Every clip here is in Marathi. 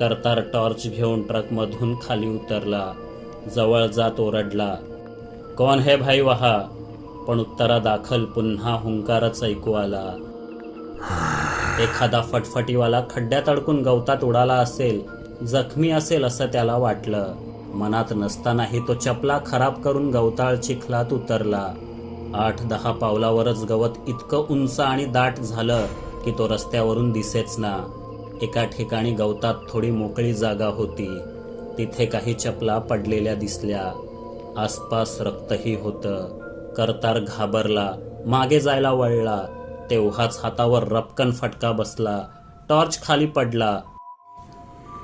करतार टॉर्च घेऊन ट्रकमधून खाली उतरला. जवळ जात ओरडला कोण हे भाई वहा? पण उत्तरादाखल पुन्हा हुंकारच ऐकू आला. एखादा फटफटीवाला खड्ड्यात अडकून गवतात उडाला असेल जखमी असेल असं त्याला वाटलं. मनात नसतानाही तो चपला खराब करून गवताळ चिखलात उतरला. आठ दहा पावलावरच गवत इतकं उंच आणि दाट झालं की तो रस्त्यावरून दिसेच ना. एका ठिकाणी गवतात थोडी मोकळी जागा होती. तिथे काही चपला पडलेल्या दिसल्या. आसपास रक्तही होतं. करतार घाबरला. मागे जायला वळला. तेव्हाच हातावर रपकन फटका बसला. टॉर्च खाली पडला.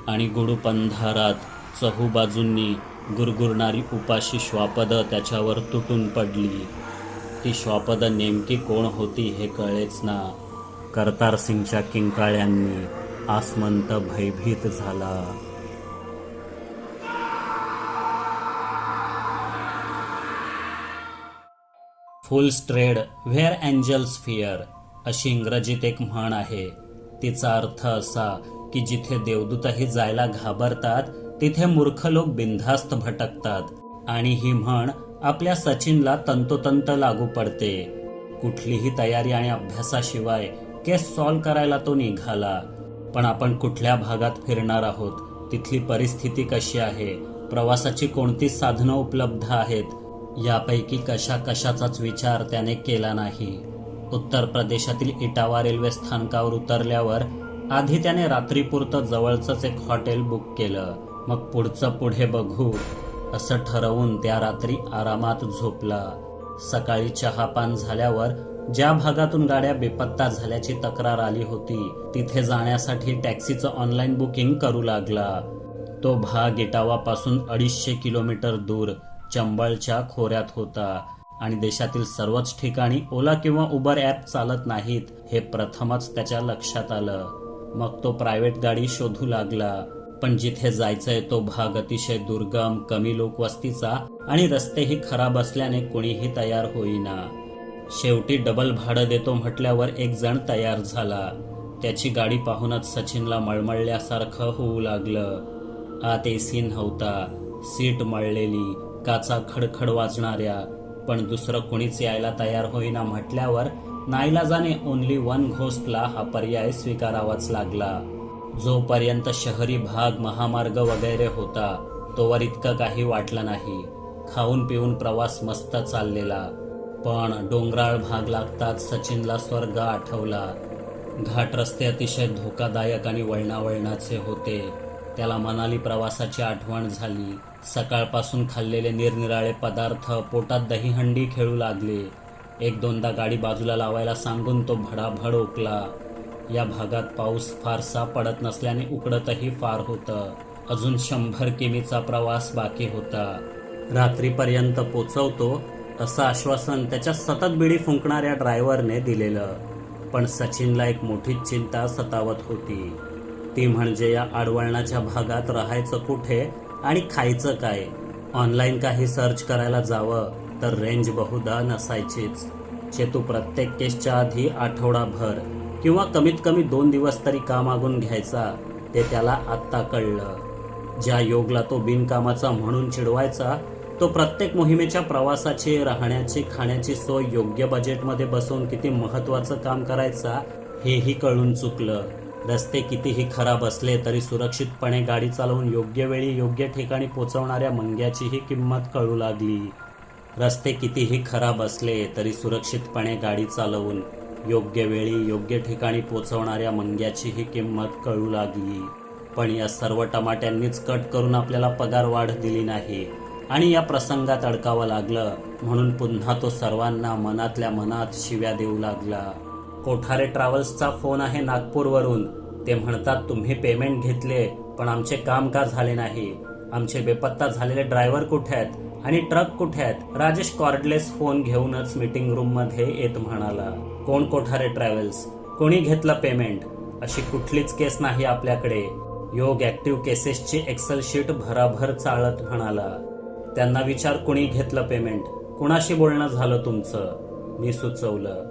आणि गुडूपंधारात चहूबाजूंनी गुरगुरणारी उपाशी श्वापदं त्याच्यावर तुटून पडली. ती श्वापदं नेमकी कोण होती हे कळेच ना. करतार सिंगच्या किंकाळ्यांनी आसमंत भयभीत झाला. Fools tread where angels fear अशी इंग्रजीत एक म्हण आहे. तिचा अर्थ असा की जिथे देवदूतही जायला घाबरतात तिथे मूर्ख लोक बिनधास्त भटकतात. आणि ही म्हण आपल्या सचिनला तंतोतंत लागू पडते. कुठलीही तयारी आणि अभ्यासाशिवाय केस सॉल्व करायला तो निघाला. पण आपण कुठल्या भागात फिरणार आहोत? तिथली परिस्थिती कशी आहे? प्रवासाची कोणती साधनं उपलब्ध आहेत? यापैकी कशा कशाचाच विचार त्याने केला नाही. उत्तर प्रदेशातील इटावा रेल्वे स्थानकावर उतरल्यावर आधी त्याने रात्रीपुरतं जवळचंच एक हॉटेल बुक केलं. मग पुढचं पुढे बघू. असं ठरवून त्या रात्री आरामात झोपला. सकाळी चहापान झाल्यावर ज्या भागातून गाड्या बेपत्ता झाल्याची तक्रार आली होती तिथे जाण्यासाठी टॅक्सीचं ऑनलाईन बुकिंग करू लागला. तो भाग इटावापासून अडीचशे किलोमीटर दूर चंबळच्या खोऱ्यात होता आणि देशातील सर्वच ठिकाणी ओला किंवा उबर ॲप चालत नाहीत हे प्रथमच त्याच्या लक्षात आलं. मग तो प्रायव्हेट गाडी शोधू लागला. पण जिथे जायचंय तो भाग अतिशय दुर्गम कमी लोकवस्तीचा आणि रस्तेही खराब असल्याने कोणीही तयार होईना. शेवटी डबल भाडं देतो म्हटल्यावर एक जण तयार झाला. त्याची गाडी पाहूनच सचिनला मळमळल्यासारखं होऊ लागलं. आत एसी नव्हता. सीट मळलेली काचा खडखड वाजणाऱ्या. पण दुसरं कोणीच यायला तयार होईना म्हटल्यावर नाईलाजाने ओनली वन घोस्टला हा पर्याय स्वीकारावाच लागला. जोपर्यंत शहरी भाग महामार्ग वगैरे होता तोवर इतकं काही वाटलं नाही. खाऊन पिऊन प्रवास मस्त चाललेला. पण डोंगराळ भाग लागताच सचिनला स्वर्ग आठवला. घाट रस्ते अतिशय धोकादायक आणि वळणावळणाचे होते. त्याला मनाली प्रवासाची आठवण झाली. सकाळपासून खाल्लेले निरनिराळे पदार्थ पोटात दहीहंडी खेळू लागले. एक दोनदा गाडी बाजूला लावायला सांगून तो भडाभड ओकला. या भागात पाऊस फारसा पडत नसल्याने उकडतही फार होतं. अजून शंभर किमीचा प्रवास बाकी होता. रात्रीपर्यंत पोचवतो असं आश्वासन त्याच्या सतत बिडी फुंकणाऱ्या ड्रायव्हरने दिलेलं. पण सचिनला एक मोठी चिंता सतावत होती. ती म्हणजे या आडवळणाच्या भागात राहायचं कुठे आणि खायचं काय? ऑनलाईन काही सर्च करायला जावं तर रेंज बहुधा नसायचीच. चेतू प्रत्येक केसच्या आधी आठवडाभर किंवा कमीत कमी दोन दिवस तरी का मागून घ्यायचा ते त्याला आत्ता कळलं. ज्या योगला तो बिनकामाचा म्हणून चिडवायचा तो प्रत्येक मोहिमेच्या प्रवासाची राहण्याची खाण्याची सोय योग्य बजेटमध्ये बसवून किती महत्वाचं काम करायचा हेही कळून चुकलं. रस्ते कितीही खराब असले तरी सुरक्षितपणे गाडी चालवून योग्य वेळी योग्य ठिकाणी पोचवणाऱ्या मंग्याचीही किंमत कळू लागली. रस्ते कितीही खराब असले तरी सुरक्षितपणे गाडी चालवून योग्य वेळी योग्य ठिकाणी पोचवणाऱ्या मंग्याचीही किंमत कळू लागली. पण या सर्व टमाट्यांनीच कट करून आपल्याला पगार वाढ दिली नाही. आणि या प्रसंगात अडकावं लागलं. म्हणून पुन्हा तो सर्वांना मनातल्या मनात शिव्या देऊ लागला. कोठारे ट्रॅव्हल्सचा फोन आहे नागपूरवरून. ते म्हणतात तुम्ही पेमेंट घेतले पण आमचे काम का झाले नाही. आमचे बेपत्ता झालेले ड्रायव्हर कुठे आहेत आणि ट्रक कुठे आहेत? राजेश कॉर्डलेस फोन घेऊनच मीटिंग रूममध्ये येत म्हणाला कोण कोठारे ट्रॅव्हल्स? कोणी घेतलं पेमेंट? अशी कुठलीच केस नाही आपल्याकडे. योग ऍक्टिव्ह केसेसची एक्सेल शीट भराभर चाळत म्हणाला त्यांना विचार कुणी घेतलं पेमेंट कुणाशी बोलणं झालं तुमचं? मी सुचवलं.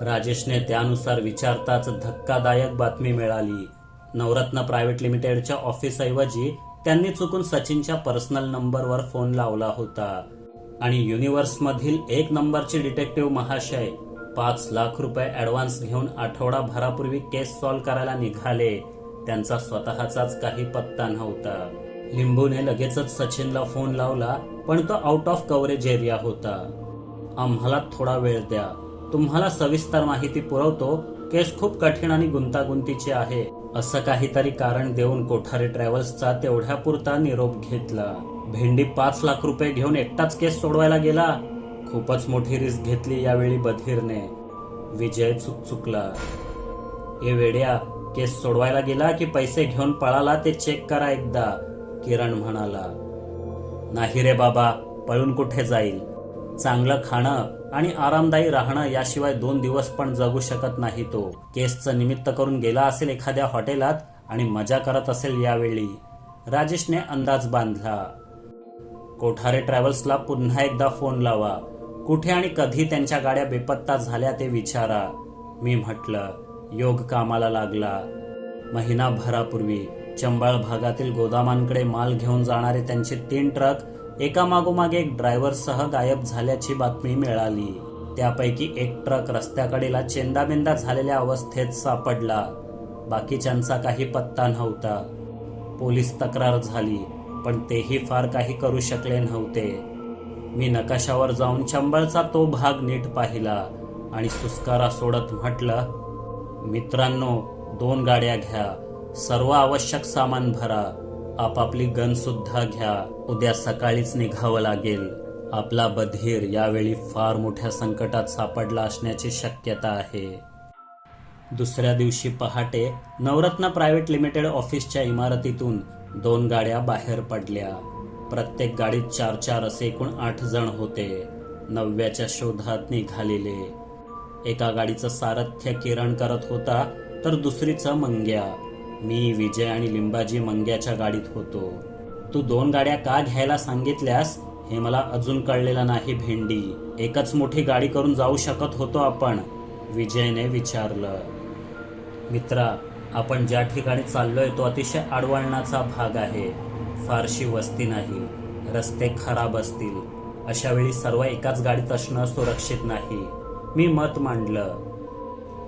राजेशने त्यानुसार विचारताच धक्कादायक बातमी मिळाली. नवरत्न प्रायव्हेट लिमिटेडच्या ऑफिसऐवजी त्यांनी चुकून सचिनच्या पर्सनल नंबरवर फोन लावला होता. आणि युनिव्हर्समधील एक नंबरची डिटेक्टिव्ह महाशय पाच लाख रुपये ऍडव्हान्स घेऊन आठवडाभरापूर्वी केस सॉल्व्ह करायला निघाले. त्यांचा स्वतःचाच काही पत्ता नव्हता. लिंबूने लगेचच सचिनला फोन लावला पण तो आउट ऑफ कव्हरेज एरिया होता. आम्हाला थोडा वेळ द्या. तुम्हाला सविस्तर माहिती पुरवतो केस खूप कठीण आणि गुंतागुंतीचे आहे. असं काहीतरी कारण देऊन कोठारे ट्रॅव्हल्सचा तेवढ्या पुरता निरोप घेतला. भेंडी पाच लाख रुपये घेऊन एकटाच केस सोडवायला गेला? खूपच मोठी रिस्क घेतली यावेळी बधीरने. विजय चुकचुकला. ए वेड्या केस सोडवायला गेला की पैसे घेऊन पळाला ते चेक करा एकदा. किरण म्हणाला नाही रे बाबा पळून कुठे जाईल? चांगलं खाणं आणि आरामदायी राहणं याशिवाय दोन दिवस पण जगू शकत नाही तो. केसचं निमित्त करून गेला असेल एखाद्या हॉटेलात आणि मजा करत असेल यावेळी. राजेशने अंदाज बांधला. कोठारे ट्रॅव्हल्सला पुन्हा एकदा फोन लावा. कुठे आणि कधी त्यांच्या गाड्या बेपत्ता झाल्या ते विचारा मी म्हटलं. योग कामाला लागला. महिनाभरापूर्वी चंबाळ भागातील गोदामांकडे माल घेऊन जाणारे त्यांचे तीन ट्रक एकामागोमागे एक ड्रायव्हरसह गायब झाल्याची बातमी मिळाली. त्यापैकी एक ट्रक रस्त्याकडेला चेंदामेंदा झालेल्या अवस्थेत सापडला. बाकीच्यांचा काही पत्ता नव्हता. पोलीस तक्रार झाली पण तेही फार काही करू शकले नव्हते. मी नकाशावर जाऊन चंबळचा तो भाग नीट पाहिला आणि सुस्कारा सोडत म्हटलं मित्रांनो दोन गाड्या घ्या. सर्व आवश्यक सामान भरा. आपापली गन सुद्धा घ्या. उद्या सकाळीच निघावं लागेल. आपला बधीर यावेळी फार मोठ्या संकटात सापडला असण्याची शक्यता आहे. दुसऱ्या दिवशी पहाटे नवरत्न प्रायव्हेट लिमिटेड ऑफिसच्या इमारतीतून दोन गाड्या बाहेर पडल्या. प्रत्येक गाडीत चार चार असे एकूण आठ जण होते. नवव्याच्या शोधात निघालेले. एका गाडीचं सारथ्य किरण करत होता तर दुसरीचं मंग्या. मी विजय आणि लिंबाजी मंग्याच्या गाडीत होतो. तू दोन गाड्या का घ्यायला सांगितल्यास हे मला अजून कळलेलं नाही भेंडी. एकच मोठी गाडी करून जाऊ शकत होतो आपण विजयने विचारलं. मित्रा आपण ज्या ठिकाणी चाललोय तो अतिशय आडवळणाचा भाग आहे. फारशी वस्ती नाही. रस्ते खराब असतील. अशा वेळी सर्व एकाच गाडीत असणं सुरक्षित नाही. मी मत मांडलं.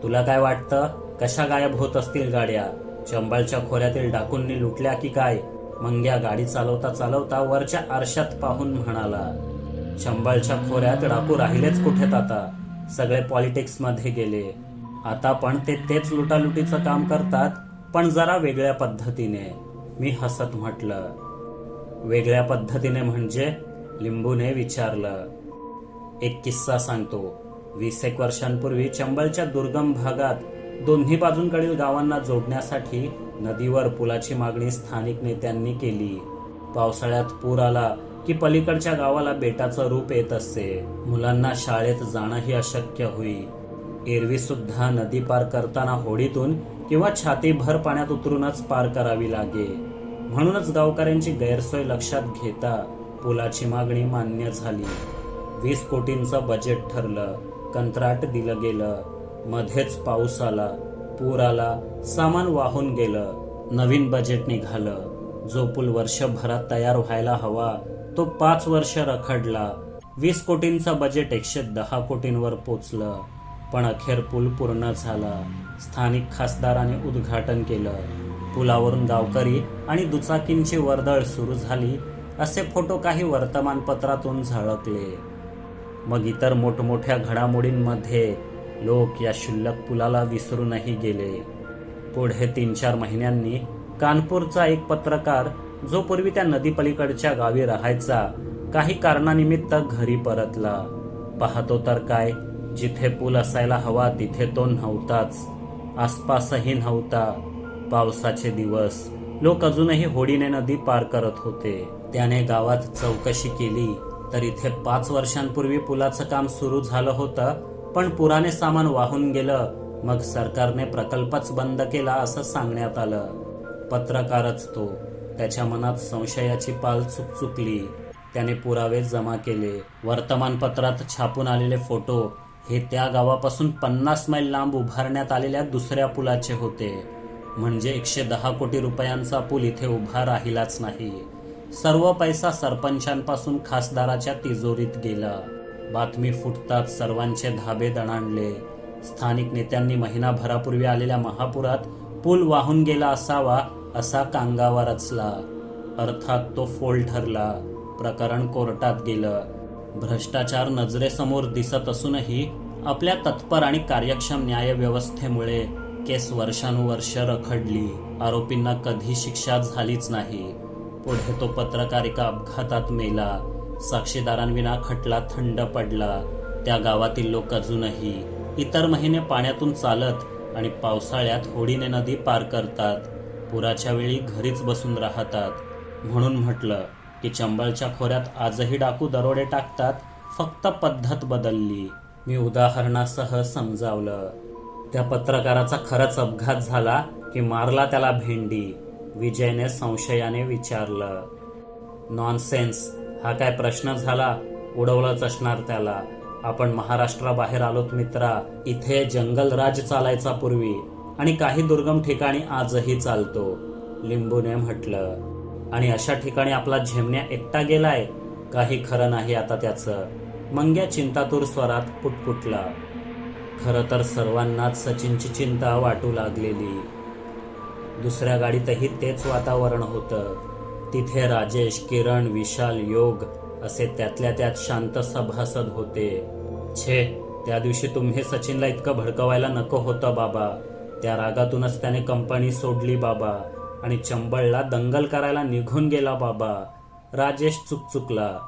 तुला काय वाटतं? कशा गायब होत असतील गाड्या? चंबळच्या खोऱ्यातील डाकूंनी लुटल्या की काय? मंग्या गाडी चालवता चालवता वरच्या आरशात पाहून म्हणाला चंबळच्या खोऱ्यात डाकू राहिलेच कुठेत आता सगळे पॉलिटिक्समध्ये गेले. आता पण ते तेच लुटालुटीचं काम करतात पण जरा वेगळ्या पद्धतीने. मी हसत म्हटलं. वेगळ्या पद्धतीने म्हणजे? लिंबूने विचारलं. एक किस्सा सांगतो. वीस एक वर्षांपूर्वी चंबलच्या दुर्गम भागात दोन्ही बाजूंकडील गावांना जोडण्यासाठी नदीवर पुलाची मागणी स्थानिक नेत्यांनी केली. पावसाळ्यात पूर आला की पलीकडच्या गावाला बेटाचं रूप येत असे मुलांना शाळेत जाणंही अशक्य होई. एरवी सुद्धा नदी पार करताना होडीतून किंवा छातीभर पाण्यात उतरूनच पार करावी लागे. म्हणूनच गावकऱ्यांची गैरसोय लक्षात घेता पुलाची मागणी मान्य झाली. वीस कोटींचं बजेट ठरलं. कंत्राट दिलं गेलं. मध्येच पाऊस आला पूर आला सामान वाहून गेलं नवीन बजेट निघालं. जो पूल वर्षभरात तयार व्हायला हवा तो पाच वर्ष रखडला. वीस कोटींचा बजेट एकशे दहा कोटींवर पोचलं. पण अखेर पूल पूर्ण झाला. स्थानिक खासदाराने उद्घाटन केलं. पुलावरून गावकरी आणि दुचाकींची वर्दळ सुरू झाली असे फोटो काही वर्तमानपत्रातून झळकले. मग इतर मोठमोठ्या घडामोडींमध्ये लोक या शुल्लक पुलाला विसरूनही गेले. पुढे तीन चार महिन्यांनी कानपूरचा एक पत्रकार जो पूर्वी त्या नदीपलीकडच्या गावी राहायचा. काही कारणानिमित्त घरी परतला. पाहतो तर काय जिथे पूल असायला हवा तिथे तो नव्हताच. आसपासही नव्हता. पावसाचे दिवस. लोक अजूनही होडीने नदी पार करत होते. त्याने गावात चौकशी केली तर इथे पाच वर्षांपूर्वी पुलाचं काम सुरू झालं होतं पण पुराने सामान वाहून गेलं. मग सरकारने प्रकल्पच बंद केला असं सांगण्यात आलं. पत्रकारच तो. त्याच्या मनात संशयाची पाल चुकचुकली त्याने पुरावे जमा केले. वर्तमानपत्रात छापून आलेले फोटो हे त्या गावापासून पन्नास मैल लांब उभारण्यात आलेल्या दुसऱ्या पुलाचे होते. म्हणजे एकशे दहा कोटी रुपयांचा पूल इथे उभा राहिलाच नाही. सर्व पैसा सरपंचांपासून खासदाराच्या तिजोरीत गेला. बातमी फुटताच सर्वांचे धाबे दणाणले. स्थानिक नेत्यांनी महिनाभरापूर्वी आलेल्या महापुरात पूल वाहून गेला असावा असा कांगावा रचला. अर्थात तो फोल ठरला. प्रकरण कोर्टात गेलं. भ्रष्टाचार नजरेसमोर दिसत असूनही आपल्या तत्पर आणि कार्यक्षम न्यायव्यवस्थेमुळे केस वर्षानुवर्ष रखडली. आरोपींना कधी शिक्षा झालीच नाही. पुढे तो पत्रकार एका अपघातात मेला. साक्षीदारांविना खटला थंड पडला. त्या गावातील लोक अजूनही इतर महिने पाण्यातून चालत आणि पावसाळ्यात होडीने नदी पार करतात. पुराच्या वेळी घरीच बसून राहतात. म्हणून म्हटलं की चंबळच्या खोऱ्यात आजही डाकू दरोडे टाकतात फक्त पद्धत बदलली. मी उदाहरणासह समजावलं. त्या पत्रकाराचा खरंच अपघात झाला की मारला त्याला भेंडी विजयने संशयाने विचारलं. नॉनसेन्स हा काय प्रश्न झाला? उडवलंच असणार त्याला. आपण महाराष्ट्राबाहेर आलोत मित्रा. इथे जंगलराज चालायचा पूर्वी. आणि काही दुर्गम ठिकाणी आजही चालतो. लिंबूने म्हटलं. आणि अशा ठिकाणी आपला झेमण्या एकटा गेलाय? काही खरं नाही आता त्याचं. मंग्या चिंतातूर स्वरात पुटपुटला. खरं तर सर्वांनाच सचिनची चिंता वाटू लागलेली. दुसऱ्या गाडीतही तेच वातावरण होतं. तिथे राजेश किरण विशाल योग असे त्यातल्या त्यात शांत सभासद होते. छे त्या दिवशी तुम्ही सचिनला इतकं भडकवायला नको होतं बाबा. त्या रागातूनच त्याने कंपनी सोडली बाबा आणि चंबळला दंगल करायला निघून गेला बाबा. राजेश चुकचुकला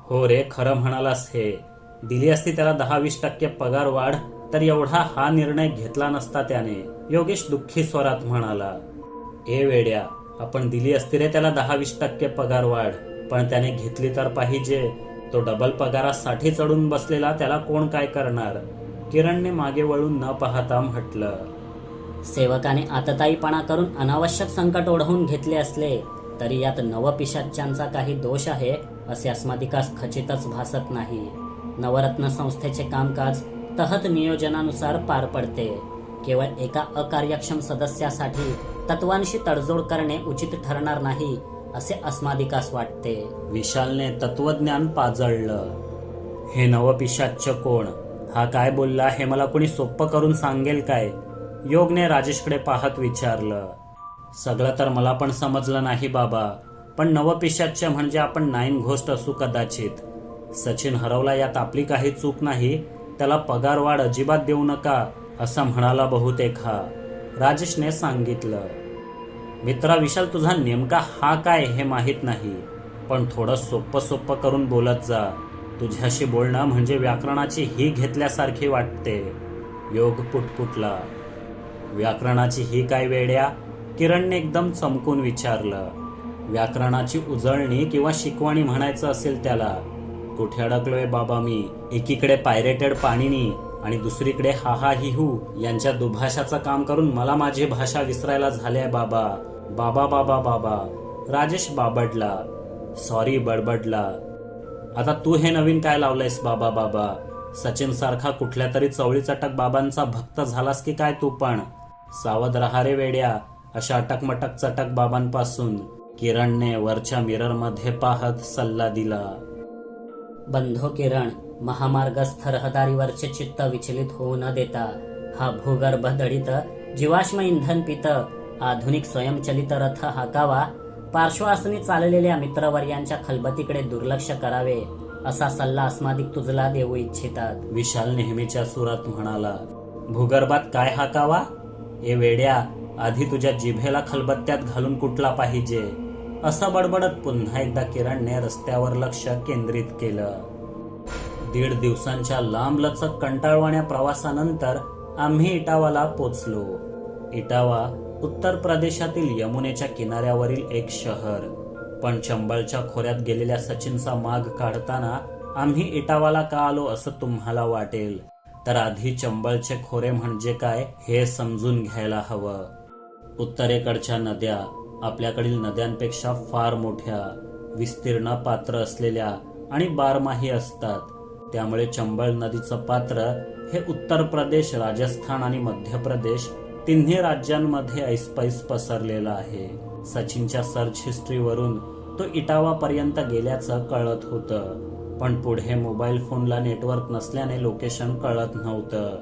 हो रे खरं म्हणालास हे. दिली असती त्याला दहा वीस टक्के पगार वाढ तर एवढा हा निर्णय घेतला नसता त्याने. योगेश दुःखी स्वरात म्हणाला. ए वेड्या आपण दिली असती रे त्याला दहा वीस टक्के पगार वाढ. पण त्याने घेतली तर पाहिजे. तो डबल पगारासाठी चढून बसलेला त्याला कोण काय करणार? किरणने मागे वळून न पाहता म्हटलं सेवकाने आतताईपणा करून अनावश्यक संकट ओढवून घेतले असले तरी यात नवपिशाच्यांचा काही दोष आहे असे अस्मादिकास खचितच भासत नाही. नवरत्न संस्थेचे कामकाज तहत नियोजनानुसार पार पडते. केवळ एका अकार्यक्षम सदस्यासाठी तत्वांशी तडजोड करणे उचित ठरणार नाही असे अस्मादिकास वाटते. विशालने तत्वज्ञान पाजळलं. हे नवपिशाच्च कोण? हा काय बोलला? हे मला कोणी सोप्प करून सांगेल काय? योगने राजेशकडे पाहत विचारलं. सगळं तर मला पण समजलं नाही बाबा पण नवपिशाच्च म्हणजे आपण नाईन घोस्ट असू कदाचित. सचिन हरवला यात आपली काही चूक नाही त्याला पगार वाढ अजिबात देऊ नका असं म्हणाला बहुतेक हा. राजेशने सांगितलं. मित्रा विशाल तुझा नेमका हा काय हे माहीत नाही. पण थोडं सोप्पं सोप्पं करून बोलत जा. तुझ्याशी बोलणं म्हणजे व्याकरणाची ही घेतल्यासारखी वाटते. योग पुटपुटला. व्याकरणाची ही काय वेड्या? किरणने एकदम चमकून विचारलं. व्याकरणाची उजळणी किंवा शिकवणी म्हणायचं असेल त्याला. कुठे अडकलोय बाबा मी? एकीकडे पायरेटेड पाणीनी. आणि दुसरीकडे हा हा हि हू यांच्या दुभाषाचं काम करून मला माझी भाषा विसरायला झाल्या बाबा. बाबा बाबा बाबा. राजेश बाबडला. सॉरी बडबडला. आता तू हे नवीन काय लावलंयस बाबा बाबा? सचिन सारखा कुठल्या तरी चवळी चटक बाबांचा भक्त झालास की काय तू पण? सावध रहा रे वेड्या अशा अटकमटक चटक बाबांपासून. किरणने वरच्या मिररमध्ये पाहत सल्ला दिला. बंधो किरण महामार्गस्थ रहदारीवरचे चित्त विचलित होऊ न देता हा भूगर्भ दडित जीवाश्म इंधन पित आधुनिक स्वयंचलित रथ हाकावा पार्श्वासनी चाललेल्या मित्रवर्यांच्या खलबतीकडे दुर्लक्ष करावे असा सल्ला अस्मादिक तुझला देऊ इच्छितात. विशाल नेहमीच्या सुरात म्हणाला भूगर्भात काय हाकावा? ए वेड्या आधी तुझ्या जिभेला खलबत्त्यात घालून कुठला पाहिजे? असं बडबडत पुन्हा एकदा किरणने रस्त्यावर लक्ष केंद्रित केलं. दीड दिवसांच्या लांबलचक कंटाळवाण्या प्रवासानंतर आम्ही इटावाला पोचलो. इटावा उत्तर प्रदेशातील यमुनेच्या किनाऱ्यावरील एक शहर. पण चंबळच्या खोऱ्यात गेलेल्या सचिनचा माग काढताना आम्ही इटावाला का आलो असं तुम्हाला वाटेल? तर आधी चंबळचे खोरे म्हणजे काय हे समजून घ्यायला हवं. उत्तरेकडच्या नद्या आपल्याकडील नद्यांपेक्षा फार मोठ्या विस्तीर्ण पात्र असलेल्या आणि बारमाही असतात. त्यामुळे चंबळ नदीचं पात्र हे उत्तर प्रदेश राजस्थान आणि मध्य प्रदेश तिन्ही राज्यांमध्ये ऐसपैस पसरलेलं आहे. सचिनच्या सर्च हिस्ट्रीवरून तो इटावापर्यंत गेल्याचं कळत होतं. पण पुढे मोबाईल फोनला नेटवर्क नसल्याने लोकेशन कळत नव्हतं.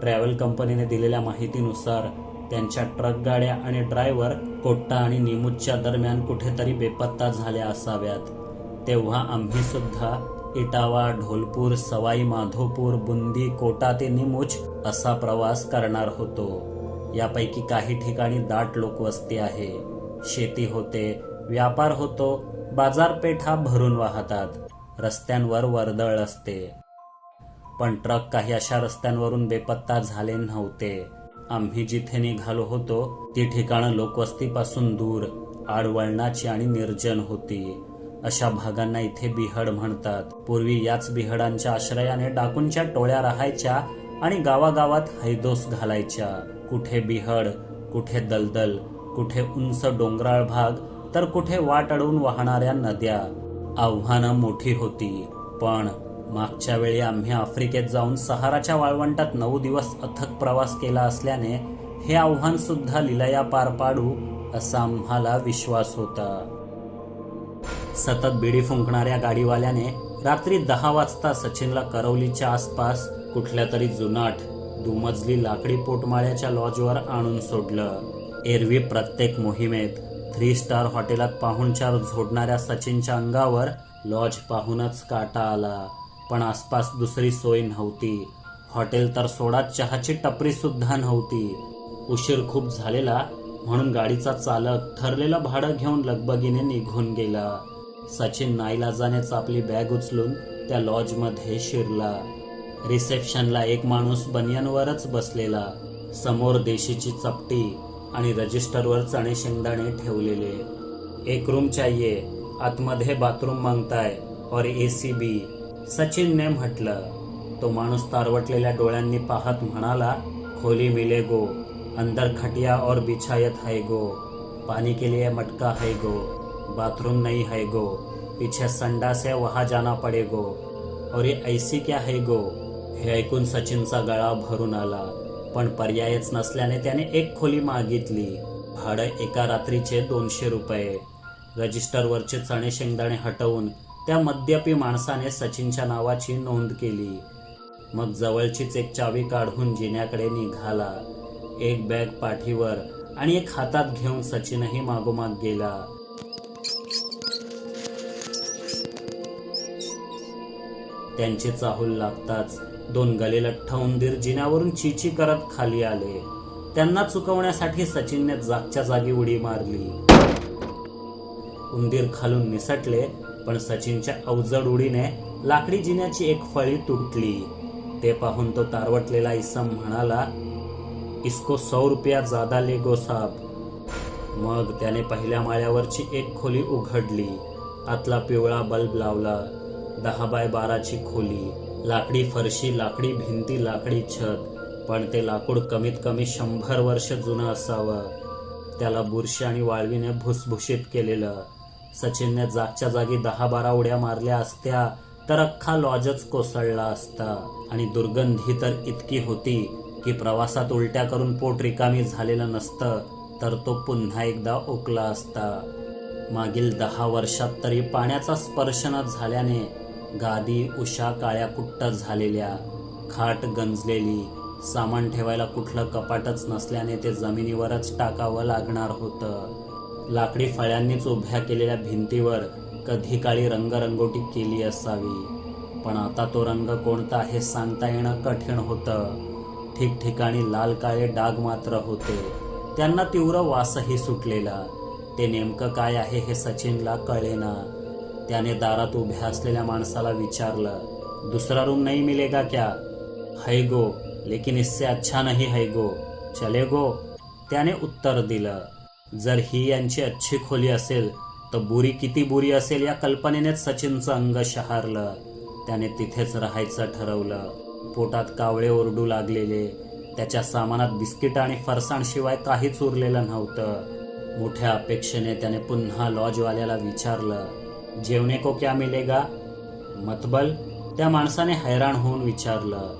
ट्रॅव्हल कंपनीने दिलेल्या माहितीनुसार त्यांच्या ट्रक गाड्या आणि ड्रायव्हर कोट्टा आणि निमुजच्या दरम्यान कुठेतरी बेपत्ता झाल्या असाव्यात. तेव्हा आम्ही सुद्धा इटावा ढोलपूर सवाई माधोपूर बुंदी कोटा ते निमुच असा प्रवास करणार होतो. यापैकी काही ठिकाणी दाट लोकवस्ती आहे. शेती होते व्यापार होतो बाजारपेठा भरून वाहतात. रस्त्यांवर वर्दळ असते. पण ट्रक काही अशा रस्त्यांवरून बेपत्ता झाले नव्हते. आम्ही जिथे निघालो होतो ती ठिकाणं लोकवस्तीपासून दूर आडवळणाची आणि निर्जन होती. अशा भागांना इथे बिहड म्हणतात. पूर्वी याच बिहडांच्या आश्रयाने डाकूंच्या टोळ्या राहायच्या आणि गावागावात हैदोस घालायच्या. कुठे बिहड कुठे दलदल कुठे उंच डोंगराळ भाग तर कुठे वाट अडवून वाहणाऱ्या नद्या. आव्हानं मोठी होती. पण मागच्या वेळी आम्ही आफ्रिकेत जाऊन सहाराच्या वाळवंटात नऊ दिवस अथक प्रवास केला असल्याने हे आव्हान सुद्धा लिलया पार पाडू असा आम्हाला विश्वास होता. सतत बिडी फुंकणाऱ्या गाडीवाल्याने रात्री दहा वाजता सचिनला करवलीच्या आसपास कुठल्या तरी जुनाट दुमजली लाकडी पोटमाळ्याच्या लॉजवर आणून सोडलं. एरवी प्रत्येक मोहिमेत थ्री स्टार हॉटेलात पाहुणचार झोडणाऱ्या सचिनच्या अंगावर लॉज पाहूनच काटा आला. पण आसपास दुसरी सोय नव्हती. हॉटेल तर सोडा चहाची टपरी सुद्धा नव्हती. उशीर खूप झालेला म्हणून गाडीचा चालक ठरलेलं भाडं घेऊन लगबगीने निघून गेला. सचिन नाईलाजानेच आपली बॅग उचलून त्या लॉजमध्ये शिरला. रिसेप्शनला एक माणूस बनियनवरच बसलेला. समोर देशीची चपटी आणि रजिस्टरवर चणे शेंगदाणे ठेवलेले. एक रूम चाहिए आतमध्ये बाथरूम मागताय और ए सी बी सचिनने म्हटलं तो माणूस तारवटलेल्या डोळ्यांनी पाहत म्हणाला खोली मिले गो अंदर खटिया और बिछायत है गो पाणी के लिए मटका है गो. बाथरूम नहीं है गो। पीछे संडास है वहाँ जाना पड़ेगो। और ये ऐसी क्या है गो? हे ऐकून सचिनचा गळा भरून आला पण पर्यायच नसल्याने त्याने एक खोली मागितली। भाडं एका रात्रीचे दोनशे रुपये। रजिस्टरवरचे चणे शेंगदाणे हटवून त्या मद्यपी माणसाने सचिनच्या नावाची नोंद केली. मग जवळचीच एक चावी काढून जिन्याकडे निघाला. एक बॅग पाठीवर आणि एक हातात घेऊन सचिनही मागोमाग गेला. त्यांचे चाहूल लागताच दोन गलेलठ्ठ उंदीर जिन्यावरून चिची करत खाली आले. त्यांना चुकवण्यासाठी सचिनने जागच्या जागी उडी मारली. उंदीर खालून निसटले पण सचिनच्या अवजड उडीने लाकडी जिन्याची एक फळी तुटली. ते पाहून तो तारवटलेला इसम म्हणाला इसको सौ रुपया जादा ले साब मग त्याने पहिल्या माळ्यावरची एक खोली उघडली. आतला पिवळा बल्ब लावला. दहा बाय बाराची खोली लाकडी फरशी लाकडी भिंती लाकडी छत पण ते लाकूड कमीत कमी शंभर वर्ष जुनं असावं. त्याला बुरशी आणि वाळवीने भुसभुशीत केलेलं. सचिनने जागच्या जागी दहा बारा उड्या मारल्या असत्या तर अख्खा लॉजच कोसळला असता. आणि दुर्गंधी तर इतकी होती की प्रवासात उलट्या करून पोट रिकामी झालेलं नसतं तर तो पुन्हा एकदा ओकला असता. मागील दहा वर्षात तरी पाण्याचा स्पर्श न झाल्याने गादी उशा काळ्या कुट्ट झालेल्या खाट गंजलेली सामान ठेवायला कुठलं कपाटच नसल्याने ते जमिनीवरच टाकावं लागणार होतं. लाकडी फळ्यांनीच उभ्या केलेल्या भिंतीवर कधी काळी रंगरंगोटी केली असावी. पण आता तो रंग कोणता हे सांगता येणं कठीण होतं. ठिकठिकाणी लाल काळे डाग मात्र होते. त्यांना तीव्र वासही सुटलेला. ते नेमकं काय आहे हे सचिनला कळेना. त्याने दारात उभ्या असलेल्या माणसाला विचारलं दुसरा रूम नहीं मिलेगा क्या? है गो लेकिन इससे अच्छा नहीं है गो. चले गो. त्याने उत्तर दिलं जर ही यांची अच्छी खोली असेल तर बुरी किती बुरी असेल या कल्पनेनेच सचिनचं अंग शहारलं. त्याने तिथेच राहायचं ठरवलं. पोटात कावळे ओरडू लागलेले त्याच्या सामानात बिस्किट आणि फरसाणशिवाय काहीच उरलेलं नव्हतं. मोठ्या अपेक्षेने त्याने पुन्हा लॉजवाल्याला विचारलं जेवणे को क्या मिलेगा? मतबल त्या माणसाने हैराण होऊन विचारलं.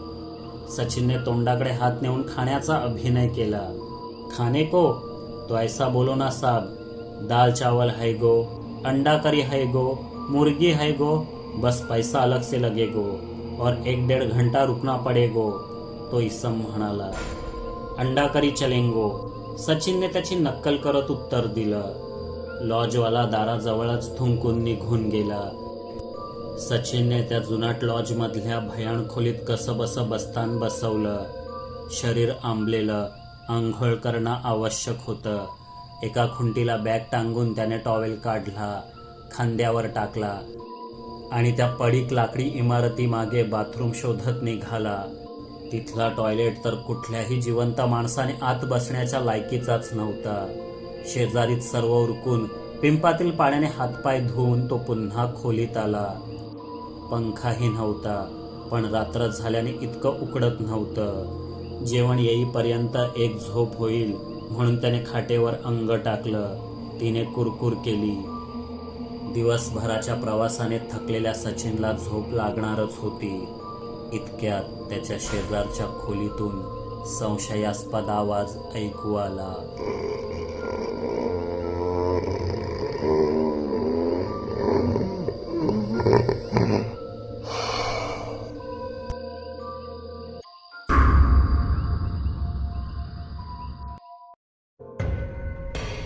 सचिनने तोंडाकडे हात नेऊन खाण्याचा अभिनय केला. खाने को? तो ऐसा बोलो ना साहब. दाल चावल है गो अंडा करी है गो मुर्गी है गो बस पैसा अलग से लगेगो और एक डेढ़ घंटा रुकना पडेगो तो इसम म्हणाला. अंडा करी चलेंगो. सचिनने त्याची नक्कल करत उत्तर दिलं. लॉजवाला दाराजवळच थुंकून निघून गेला. सचिनने त्या जुनाट लॉजमधल्या भयाण खोलीत कसं बसं बसतान बसवलं. शरीर आंबलेलं आंघोळ करणं आवश्यक होतं. एका खुंटीला बॅग टांगून त्याने टॉवेल काढला खांद्यावर टाकला आणि त्या पडीक लाकडी इमारतीमागे बाथरूम शोधत निघाला. तिथला टॉयलेट तर कुठल्याही जिवंत माणसाने आत बसण्याच्या लायकीचाच नव्हता. शेजारीच सर्व उरकून पिंपातील पाण्याने हातपाय धुवून तो पुन्हा खोलीत आला. पंखाही नव्हता पण रात्र झाल्याने इतकं उकडत नव्हतं. जेवण येईपर्यंत एक झोप होईल म्हणून त्याने खाटेवर अंग टाकलं. तिने कुरकुर केली. दिवसभराच्या प्रवासाने थकलेल्या सचिनला झोप लागणारच होती. इतक्यात त्याच्या शेजारच्या खोलीतून संशयास्पद आवाज ऐकू आला.